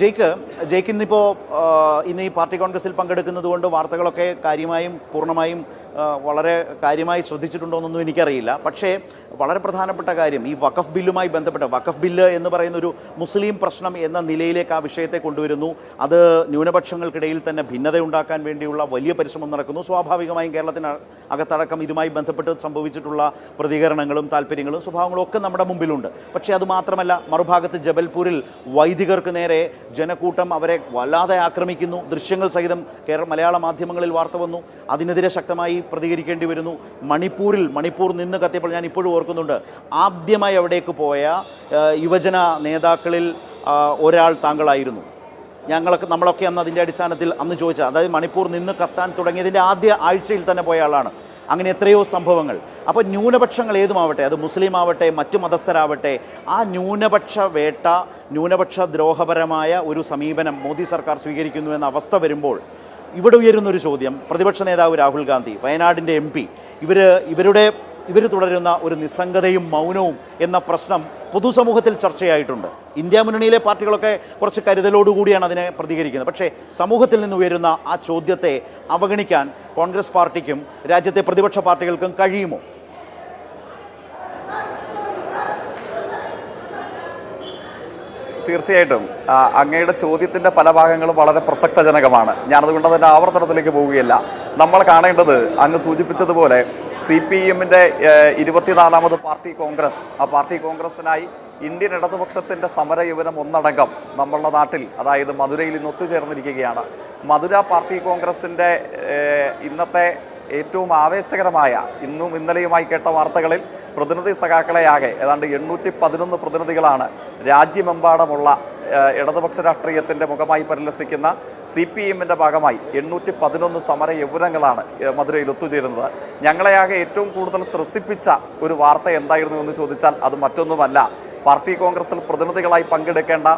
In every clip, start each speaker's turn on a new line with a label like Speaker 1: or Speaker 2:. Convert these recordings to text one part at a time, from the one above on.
Speaker 1: ജയ്ക്ക് ജയ്ക്ക് ഇന്നിപ്പോൾ ഇന്ന് ഈ പാർട്ടി കോൺഗ്രസിൽ പങ്കെടുക്കുന്നത് കൊണ്ട് വാർത്തകളൊക്കെ കാര്യമായും പൂർണമായും വളരെ കാര്യമായി ശ്രദ്ധിച്ചിട്ടുണ്ടോയെന്നൊന്നും എനിക്കറിയില്ല. പക്ഷേ വളരെ പ്രധാനപ്പെട്ട കാര്യം ഈ വഖഫ് ബില്ലുമായി ബന്ധപ്പെട്ട വഖഫ് ബില്ല് എന്ന് പറയുന്ന ഒരു മുസ്ലിം പ്രശ്നം എന്ന നിലയിലേക്ക് ആ വിഷയത്തെ കൊണ്ടുവരുന്നു. അത് ന്യൂനപക്ഷങ്ങൾക്കിടയിൽ തന്നെ ഭിന്നത ഉണ്ടാക്കാൻ വേണ്ടിയുള്ള വലിയ പരിശ്രമം നടക്കുന്നു. സ്വാഭാവികമായും കേരളത്തിന് അകത്തടക്കം ഇതുമായി ബന്ധപ്പെട്ട് സംഭവിച്ചിട്ടുള്ള പ്രതികരണങ്ങളും താല്പര്യങ്ങളും സ്വഭാവങ്ങളും ഒക്കെ നമ്മുടെ മുമ്പിലുണ്ട്. പക്ഷേ അത് മാത്രമല്ല മറുഭാഗത്ത് ജബൽപൂരിൽ വൈദികർക്ക് നേരെ ജനക്കൂട്ടം അവരെ വല്ലാതെ ആക്രമിക്കുന്നു. ദൃശ്യങ്ങൾ സഹിതം കേരള മലയാള മാധ്യമങ്ങളിൽ വാർത്ത വന്നു. അതിനെതിരെ ശക്തമായി പ്രതികരിക്കേണ്ടി വരുന്നു. മണിപ്പൂരിൽ മണിപ്പൂർ നിന്ന് കത്തിയപ്പോൾ ഞാൻ ഇപ്പോഴും ഓർക്കുന്നുണ്ട്. ആദ്യമായി അവിടേക്ക് പോയ യുവജന നേതാക്കളിൽ ഒരാൾ താങ്കളായിരുന്നു. ഞങ്ങളൊക്കെ നമ്മളൊക്കെ അന്ന് അതിന്റെ അടിസ്ഥാനത്തിൽ അന്ന് ചോദിച്ചത് അതായത് മണിപ്പൂർ നിന്ന് കത്താൻ തുടങ്ങിയതിന്റെ ആദ്യ ആഴ്ചയിൽ തന്നെ പോയ ആളാണ്. അങ്ങനെ എത്രയോ സംഭവങ്ങൾ. അപ്പോൾ ന്യൂനപക്ഷങ്ങൾ ഏതുമാവട്ടെ അത് മുസ്ലിം ആവട്ടെ മറ്റു മതസ്ഥരാവട്ടെ ആ ന്യൂനപക്ഷ വേട്ട ന്യൂനപക്ഷ ദ്രോഹപരമായ ഒരു സമീപനം മോദി സർക്കാർ സ്വീകരിക്കുന്നു എന്ന അവസ്ഥ വരുമ്പോൾ ഇവിടെ ഉയരുന്നൊരു ചോദ്യം. പ്രതിപക്ഷ നേതാവ് രാഹുൽ ഗാന്ധി വയനാടിന്റെ എം പി ഇവർ ഇവരുടെ ഇവർ തുടരുന്ന ഒരു നിസ്സംഗതയും മൗനവും എന്ന പ്രശ്നം പൊതുസമൂഹത്തിൽ ചർച്ചയായിട്ടുണ്ട്. ഇന്ത്യ മുന്നണിയിലെ പാർട്ടികളൊക്കെ കുറച്ച് കരുതലോടുകൂടിയാണ് അതിനെ പ്രതികരിക്കുന്നത്. പക്ഷേ സമൂഹത്തിൽ നിന്ന് ഉയരുന്ന ആ ചോദ്യത്തെ അവഗണിക്കാൻ കോൺഗ്രസ് പാർട്ടിക്കും രാജ്യത്തെ പ്രതിപക്ഷ പാർട്ടികൾക്കും കഴിയുമോ?
Speaker 2: തീർച്ചയായിട്ടും. അങ്ങയുടെ ചോദ്യത്തിന്റെ പല ഭാഗങ്ങളും വളരെ പ്രസക്തജനകമാണ്. ഞാനതുകൊണ്ട് അതിന്റെ ആവർത്തനത്തിലേക്ക് പോവുകയല്ല. നമ്മൾ കാണേണ്ടത് അങ്ങ് സൂചിപ്പിച്ചതുപോലെ സി പി എമ്മിന്റെ ഇരുപത്തിനാലാമത് പാർട്ടി കോൺഗ്രസ്. ആ പാർട്ടി കോൺഗ്രസിനായി ഇന്ത്യൻ ഇടതുപക്ഷത്തിന്റെ സമരയുവനം ഒന്നടങ്കം നമ്മളുടെ നാട്ടിൽ അതായത് മധുരയിൽ ഇന്ന് ഒത്തുചേർന്നിരിക്കുകയാണ്. മധുര പാർട്ടി കോൺഗ്രസിന്റെ ഇന്നത്തെ ഏറ്റവും ആവേശകരമായ ഇന്നും ഇന്നലെയുമായി കേട്ട വാർത്തകളിൽ പ്രതിനിധി സഖാക്കളെയാകെ ഏതാണ്ട് എണ്ണൂറ്റി പതിനൊന്ന് പ്രതിനിധികളാണ് രാജ്യമെമ്പാടുമുള്ള ഇടതുപക്ഷ രാഷ്ട്രീയത്തിന്റെ മുഖമായി പരിലസിക്കുന്ന സി പി എമ്മിന്റെ ഭാഗമായി എണ്ണൂറ്റി പതിനൊന്ന് സമര യൗവനങ്ങളാണ് മധുരയിൽ ഒത്തുചേരുന്നത്. ഞങ്ങളെയാകെ ഏറ്റവും കൂടുതൽ ത്രസിപ്പിച്ച ഒരു വാർത്ത എന്തായിരുന്നു എന്ന് ചോദിച്ചാൽ അത് മറ്റൊന്നുമല്ല. പാർട്ടി കോൺഗ്രസിൽ പ്രതിനിധികളായി പങ്കെടുക്കേണ്ട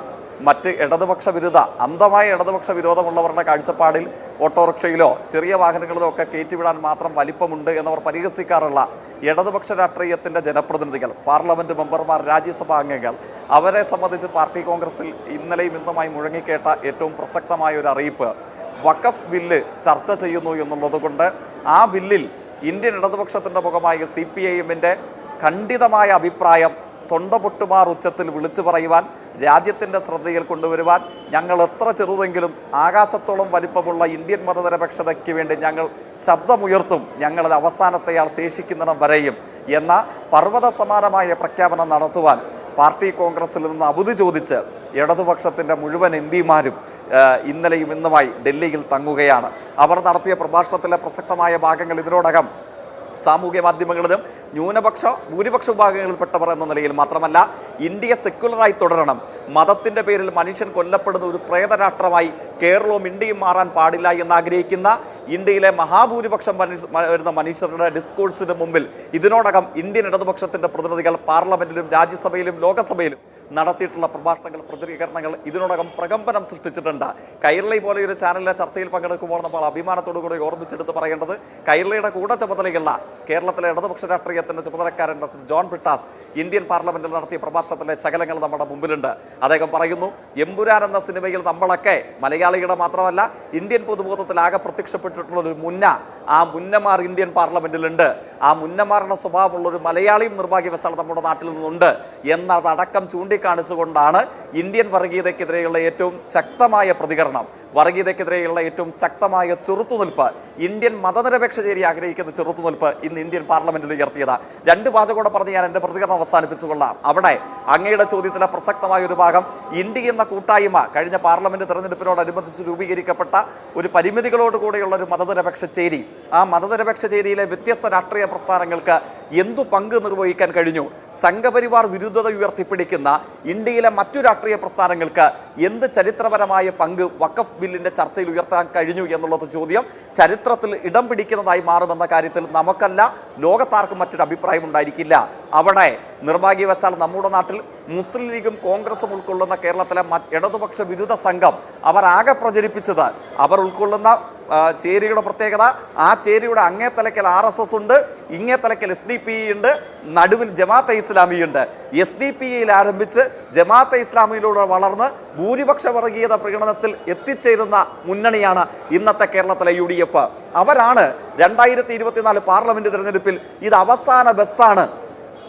Speaker 2: മറ്റ് ഇടതുപക്ഷ വിരുദ്ധ അന്ധമായ ഇടതുപക്ഷ വിരോധമുള്ളവരുടെ കാഴ്ചപ്പാടിൽ ഓട്ടോറിക്ഷയിലോ ചെറിയ വാഹനങ്ങളിലോ ഒക്കെ കയറ്റിവിടാൻ മാത്രം വലിപ്പമുണ്ട് എന്നവർ പരിഹസിക്കാറുള്ള ഇടതുപക്ഷ രാഷ്ട്രീയത്തിന്റെ ജനപ്രതിനിധികൾ പാർലമെന്റ് മെമ്പർമാർ രാജ്യസഭാ അംഗങ്ങൾ അവരെ സംബന്ധിച്ച് പാർട്ടി കോൺഗ്രസിൽ ഇന്നലെയും ഇന്നുമായി മുഴങ്ങിക്കേട്ട ഏറ്റവും പ്രസക്തമായ ഒരു അറിയിപ്പ്. വഖഫ് ബില്ല് ചർച്ച ചെയ്യുന്നു എന്നുള്ളതുകൊണ്ട് ആ ബില്ലിൽ ഇന്ത്യൻ ഇടതുപക്ഷത്തിന്റെ മുഖമായ സി പി ഐ എമ്മിന്റെ ഖണ്ഡിതമായ അഭിപ്രായം തൊണ്ടപൊട്ടുമാർ ഉച്ചത്തിൽ വിളിച്ചു പറയുവാൻ രാജ്യത്തിന്റെ ശ്രദ്ധയിൽ കൊണ്ടുവരുവാൻ ഞങ്ങൾ എത്ര ചെറുതെങ്കിലും ആകാശത്തോളം വലിപ്പമുള്ള ഇന്ത്യൻ മതനിരപക്ഷതയ്ക്ക് വേണ്ടി ഞങ്ങൾ ശബ്ദമുയർത്തും ഞങ്ങളത് അവസാനത്തെയാൾ ശേഷിക്കുന്നിടം വരെയും എന്ന പർവത സമാനമായ പ്രഖ്യാപനം നടത്തുവാൻ പാർട്ടി കോൺഗ്രസിൽ നിന്ന് അവധി ചോദിച്ച് ഇടതുപക്ഷത്തിന്റെ മുഴുവൻ എം പിമാരും ഇന്നലെയും ഇന്നുമായി ഡൽഹിയിൽ തങ്ങുകയാണ്. അവർ നടത്തിയ പ്രഭാഷണത്തിലെ പ്രസക്തമായ ഭാഗങ്ങൾ ഇതിനോടകം സാമൂഹ്യ മാധ്യമങ്ങളിലും ന്യൂനപക്ഷ ഭൂരിപക്ഷ വിഭാഗങ്ങളിൽപ്പെട്ടവർ എന്ന നിലയിൽ മാത്രമല്ല ഇന്ത്യ സെക്യുലറായി തുടരണം. മതത്തിന്റെ പേരിൽ മനുഷ്യൻ കൊല്ലപ്പെടുന്ന ഒരു പ്രേതരാഷ്ട്രമായി കേരളവും ഇന്ത്യയും മാറാൻ പാടില്ല എന്ന് ആഗ്രഹിക്കുന്ന ഇന്ത്യയിലെ മഹാഭൂരിപക്ഷം വരുന്ന മനുഷ്യരുടെ ഡിസ്കോഴ്സിന് മുമ്പിൽ ഇതിനോടകം ഇന്ത്യൻ ഇടതുപക്ഷത്തിന്റെ പ്രതിനിധികൾ പാർലമെന്റിലും രാജ്യസഭയിലും ലോകസഭയിലും നടത്തിയിട്ടുള്ള പ്രഭാഷണങ്ങൾ പ്രതികരണങ്ങൾ ഇതിനോടകം പ്രകമ്പനം സൃഷ്ടിച്ചിട്ടുണ്ട്. കൈരളി പോലെ ഒരു ചാനലിലെ ചർച്ചയിൽ പങ്കെടുക്കുമ്പോൾ നമ്മൾ അഭിമാനത്തോടു കൂടി ഓർമ്മിച്ചെടുത്ത് പറയേണ്ടത് കൈരളിയുടെ കൂടെ ചുമതലയുള്ള കേരളത്തിലെ ഇടതുപക്ഷ രാഷ്ട്രീയത്തിന്റെ ചുമതലക്കാരൻ ഡോക്ടർ ജോൺ ബ്രിട്ടാസ് ഇന്ത്യൻ പാർലമെന്റിൽ നടത്തിയ പ്രഭാഷണത്തിലെ ശകലങ്ങൾ നമ്മുടെ മുമ്പിലുണ്ട്. അദ്ദേഹം പറയുന്നു എമ്പുരാൻ എന്ന സിനിമയിൽ നമ്മളൊക്കെ മലയാളിയുടെ മാത്രമല്ല ഇന്ത്യൻ പൊതുബോധത്തിൽ ആകെ പ്രത്യക്ഷപ്പെട്ടിട്ടുള്ള ഒരു മുന്ന ആ മുന്നമാർ ഇന്ത്യൻ പാർലമെന്റിലുണ്ട് ആ മുന്നമാറിന്റെ സ്വഭാവമുള്ള ഒരു മലയാളിയും നിർഭാഗ്യവശാൽ നമ്മുടെ നാട്ടിൽ നിന്നുണ്ട്. എന്നതടക്കം ചൂണ്ടിക്കാണിച്ചുകൊണ്ടാണ് ഇന്ത്യൻ വർഗീയതയ്ക്കെതിരെയുള്ള ഏറ്റവും ശക്തമായ പ്രതികരണം. വർഗീയതയ്ക്കെതിരെയുള്ള ഏറ്റവും ശക്തമായ ചെറുത്തുനിൽപ്പ്. ഇന്ത്യൻ മതനിരപേക്ഷ ചേരി ആഗ്രഹിക്കുന്ന ചെറുത്തുനിൽപ്പ് ഇന്ന് ഇന്ത്യൻ പാർലമെന്റിൽ ഉയർത്തിയത്. രണ്ട് വാചകോടെ കൂടെ പറഞ്ഞ് ഞാൻ എന്റെ പ്രതികരണം അവസാനിപ്പിച്ചുകൊള്ളാം. അവിടെ അങ്ങയുടെ ചോദ്യത്തിലെ പ്രസക്തമായ ഒരു ഭാഗം ഇന്ത്യ എന്ന കൂട്ടായ്മ കഴിഞ്ഞ പാർലമെന്റ് തെരഞ്ഞെടുപ്പിനോടനുബന്ധിച്ച് രൂപീകരിക്കപ്പെട്ട ഒരു പരിമിതികളോട് കൂടെയുള്ള ഒരു മതനിരപേക്ഷ ചേരി. ആ മതനിരപേക്ഷ ചേരിയിലെ വ്യത്യസ്ത രാഷ്ട്രീയ പ്രസ്ഥാനങ്ങൾക്ക് എന്തു പങ്ക് നിർവഹിക്കാൻ കഴിഞ്ഞു? സംഘപരിവാർ വിരുദ്ധത ഉയർത്തിപ്പിടിക്കുന്ന ഇന്ത്യയിലെ മറ്റു രാഷ്ട്രീയ പ്രസ്ഥാനങ്ങൾക്ക് എന്ത് ചരിത്രപരമായ പങ്ക് വഖഫ് ബില്ലിന്റെ ചർച്ചയിൽ ഉയർത്താൻ കഴിഞ്ഞു എന്നുള്ളത് ചോദ്യം. ചരിത്രത്തിൽ ഇടം പിടിക്കുന്നതായി മാറുമെന്ന കാര്യത്തിൽ നമുക്കല്ല ലോകത്താർക്കും മറ്റൊരു അഭിപ്രായം ഉണ്ടായിരിക്കില്ല. അവിടെ നിർഭാഗ്യവശാൽ നമ്മുടെ നാട്ടിൽ മുസ്ലിം ലീഗും കോൺഗ്രസും ഉൾക്കൊള്ളുന്ന കേരളത്തിലെ ഇടതുപക്ഷ വിരുദ്ധ സംഘം അവർ ആകെ പ്രചരിപ്പിച്ചത് അവർ ഉൾക്കൊള്ളുന്ന ചേരിയുടെ പ്രത്യേകത. ആ ചേരിയുടെ അങ്ങേ തലക്കൽ ആർ എസ് എസ് ഉണ്ട് ഇങ്ങേ തലക്കൽ എസ് ഡി പി ഉണ്ട് നടുവിൽ ജമാഅത്തെ ഇസ്ലാമി ഉണ്ട്. എസ് ഡി പി യിൽ ആരംഭിച്ച് ജമാഅത്തെ ഇസ്ലാമിയിലൂടെ വളർന്ന് ഭൂരിപക്ഷ വർഗീയത പ്രകടനത്തിൽ എത്തിച്ചേരുന്ന മുന്നണിയാണ് ഇന്നത്തെ കേരളത്തിലെ യു ഡി എഫ്. അവരാണ് രണ്ടായിരത്തി ഇരുപത്തിനാല് പാർലമെന്റ് തിരഞ്ഞെടുപ്പിൽ ഇത് അവസാന ബസ്സാണ്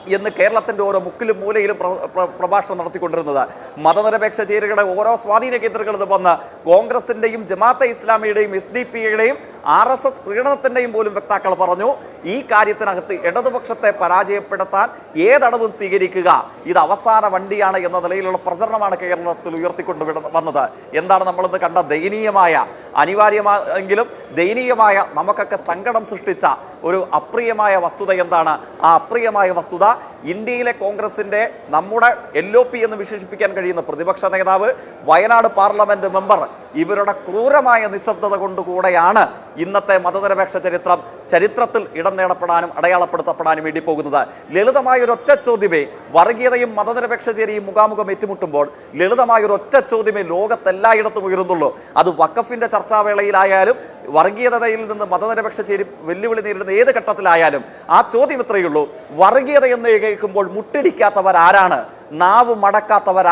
Speaker 2: എന്ന് കേരളത്തിന്റെ ഓരോ മുക്കിലും മൂലയിലും പ്ര- പ്ര- പ്രഭാഷണം നടത്തിക്കൊണ്ടിരുന്നത്. മതനിരപേക്ഷ ചേരികളുടെ ഓരോ സ്വാധീന കേന്ദ്രങ്ങളിൽ വന്ന് കോൺഗ്രസിന്റെയും ജമാഅത്തെ ഇസ്ലാമിയുടെയും എസ് ഡി പിയുടെയും ആർ എസ് എസ് പ്രീണനത്തിന്റെയും പോലും വക്താക്കൾ പറഞ്ഞു ഈ കാര്യത്തിനകത്ത് ഇടതുപക്ഷത്തെ പരാജയപ്പെടുത്താൻ ഏതടവും സ്വീകരിക്കുക. ഇത് അവസാന വണ്ടിയാണ് എന്ന നിലയിലുള്ള പ്രചരണമാണ് കേരളത്തിൽ ഉയർത്തിക്കൊണ്ട് വന്നത്. എന്താണ് നമ്മളിന്ന് കണ്ട ദയനീയമായ അനിവാര്യമായെങ്കിലും ദയനീയമായ നമുക്കൊക്കെ സങ്കടം സൃഷ്ടിച്ച ഒരു അപ്രിയമായ വസ്തുത എന്താണ്? ആ അപ്രിയമായ വസ്തുത ഇന്ത്യയിലെ കോൺഗ്രസിന്റെ നമ്മുടെ എൽ ഒ പി എന്ന് വിശേഷിപ്പിക്കാൻ കഴിയുന്ന പ്രതിപക്ഷ നേതാവ് വയനാട് പാർലമെന്റ് മെമ്പർ ഇവരുടെ ക്രൂരമായ നിശബ്ദത കൊണ്ടുകൂടെയാണ് ഇന്നത്തെ മതനിരപേക്ഷ ചരിത്രം ചരിത്രത്തിൽ ഇടം നേടപ്പെടാനും അടയാളപ്പെടുത്തപ്പെടാനും വേണ്ടി പോകുന്നത്. ലളിതമായ ഒരു ഒറ്റ ചോദ്യമേ വർഗീയതയും മതനിരപേക്ഷ ചേരിയും മുഖാമുഖം ഏറ്റുമുട്ടുമ്പോൾ ലളിതമായ ഒരു ഒറ്റ ചോദ്യമേ ലോകത്തെല്ലായിടത്തും ഉയരുന്നുള്ളൂ. അത് വക്കഫിന്റെ ചർച്ചാവേളയിലായാലും വർഗീയതയിൽ നിന്ന് മതനിരപേക്ഷ ചേരി വെല്ലുവിളി നേരിടുന്ന ഏത് ഘട്ടത്തിലായാലും ആ ചോദ്യം ഇത്രയുള്ളൂ വർഗീയത എന്ന് കേൾക്കുമ്പോൾ മുട്ടിടിക്കാത്തവർ ആരാണ് നാവ് മടക്കാത്തവർ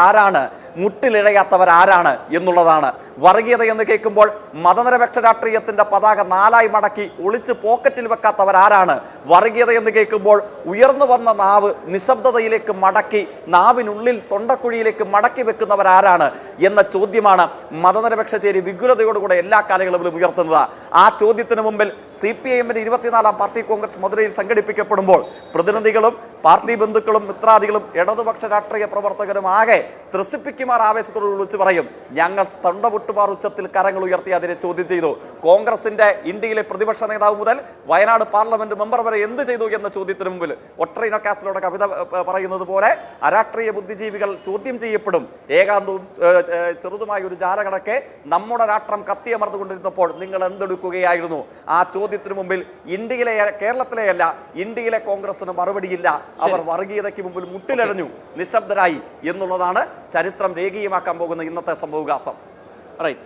Speaker 2: ആരാണ് എന്നുള്ളതാണ്. വർഗീയത എന്ന് കേൾക്കുമ്പോൾ മതനിരപേക്ഷ രാഷ്ട്രീയത്തിന്റെ പതാക നാലായി മടക്കി ഒളിച്ച് പോക്കറ്റിൽ വെക്കാത്തവരാരാണ്. വർഗീയത എന്ന് കേൾക്കുമ്പോൾ ഉയർന്നു വന്ന നാവ് നിശബ്ദതയിലേക്ക് മടക്കി നാവിനുള്ളിൽ തൊണ്ടക്കുഴിയിലേക്ക് മടക്കി വെക്കുന്നവരാരാണ് എന്ന ചോദ്യമാണ് മതനിരപേക്ഷ ചേരി വിഗുലതയോടുകൂടെ എല്ലാ കാലയളവിലും ഉയർത്തുന്നത്. ആ ചോദ്യത്തിന് മുമ്പിൽ സി പി ഐ എമ്മിന്റെ ഇരുപത്തിനാലാം പാർട്ടി കോൺഗ്രസ് മധുരയിൽ സംഘടിപ്പിക്കപ്പെടുമ്പോൾ പ്രതിനിധികളും പാർട്ടി ബന്ധുക്കളും മിത്രാദികളും ഇടതുപക്ഷ രാഷ്ട്രീയ പ്രവർത്തകരും ആകെ ത്രസിപ്പിക്കുമാർ ആവേശത്തോട് വിളിച്ചു പറയും ഞങ്ങൾ തൊണ്ടപുട്ടുപാർ ഉച്ചത്തിൽ കരങ്ങൾ ഉയർത്തി അതിനെ ചോദ്യം ചെയ്തു. കോൺഗ്രസിന്റെ ഇന്ത്യയിലെ പ്രതിപക്ഷ നേതാവ് മുതൽ വയനാട് പാർലമെന്റ് മെമ്പർ വരെ എന്ത് ചെയ്തു എന്ന ചോദ്യത്തിന് മുമ്പിൽ ഒട്ടറിനോ കാസിലോടെ കവിത പറയുന്നത് പോലെ അരാഷ്ട്രീയ ബുദ്ധിജീവികൾ ചോദ്യം ചെയ്യപ്പെടും. ഏകാന്തവും ചെറുതുമായ ഒരു ജാലകടക്കെ നമ്മുടെ രാഷ്ട്രം കത്തിയമർന്നുകൊണ്ടിരുന്നപ്പോൾ നിങ്ങൾ എന്തെടുക്കുകയായിരുന്നു? ആ ചോദ്യത്തിന് മുമ്പിൽ ഇന്ത്യയിലെ കേരളത്തിലെയല്ല ഇന്ത്യയിലെ കോൺഗ്രസിന് മറുപടിയില്ല. അവർ വർഗീയതയ്ക്ക് മുമ്പിൽ മുട്ടിലടഞ്ഞു നിശബ്ദരായി എന്നുള്ളതാണ് ചരിത്രം രേഖീയമാക്കാൻ പോകുന്ന ഇന്നത്തെ സംഭവവികാസം.
Speaker 1: റൈറ്റ്